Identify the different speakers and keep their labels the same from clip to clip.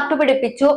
Speaker 1: നട്ടുപിടിപ്പിച്ചു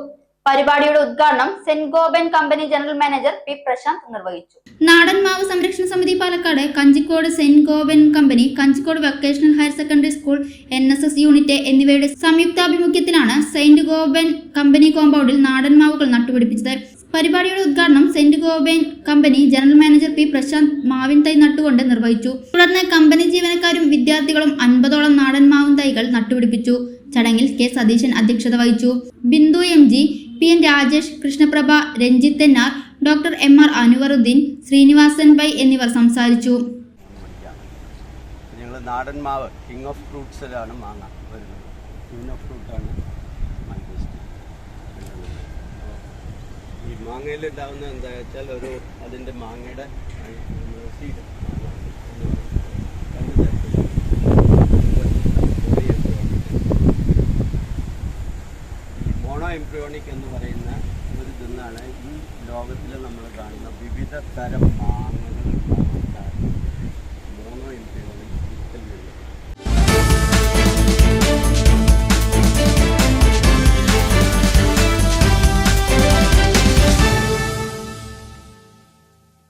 Speaker 1: പരിപാടിയുടെ ഉദ്ഘാടനം Saint Gobain company general manager P Prasanth നിർവഹിച്ചു.
Speaker 2: നാടൻ മാവ് സംരക്ഷണ സമിതി Palakkad Kanjikode Saint Gobain company Kanjikode vocational higher secondary school N S S unit എന്നിവയുടെ സംയുക്താഭിമുഖ്യത്തിലാണ് സെന്റ് ഗോബൻ കമ്പനി കോമ്പൗണ്ടിൽ നാടൻ മാവുകൾ നട്ടുപിടിപ്പിച്ചത്. പരിപാടിയുടെ ഉദ്ഘാടനം Saint Gobain company general manager P Prasanth മാവിൻ തൈ നട്ടുകൊണ്ട് നിർവഹിച്ചു. തുടർന്ന് കമ്പനി ജീവനക്കാരും വിദ്യാർത്ഥികളും അൻപതോളം നാടൻ മാവിൻ തൈകൾ നട്ടുപിടിപ്പിച്ചു. ചടങ്ങിൽ കെ സതീശൻ അധ്യക്ഷത വഹിച്ചു. Bindu M G P N Rajesh Krishnaprabha Ranjith എന്നാർ doctor M R Anvarudheen Sreenivasan by എന്നിവർ സംസാരിച്ചു.
Speaker 3: നാടൻ മാവ് കിങ് ഓഫ് ഫ്രൂട്ട്സിലാണ് മാങ്ങ വരുന്നത്. കിങ് ഓഫ് ഫ്രൂട്ടാണ് ഈ മാങ്ങയിൽ ഉണ്ടാകുന്ന എന്താ വെച്ചാൽ ഒരു അതിന്റെ മാങ്ങയുടെ സീഡ് എംബ്രിയോണിക് എന്ന് പറയുന്ന ഒരു ഇതെന്നാണ് ഈ ലോകത്തിൽ നമ്മൾ കാണുന്ന വിവിധ തരം മാങ്ങകൾ.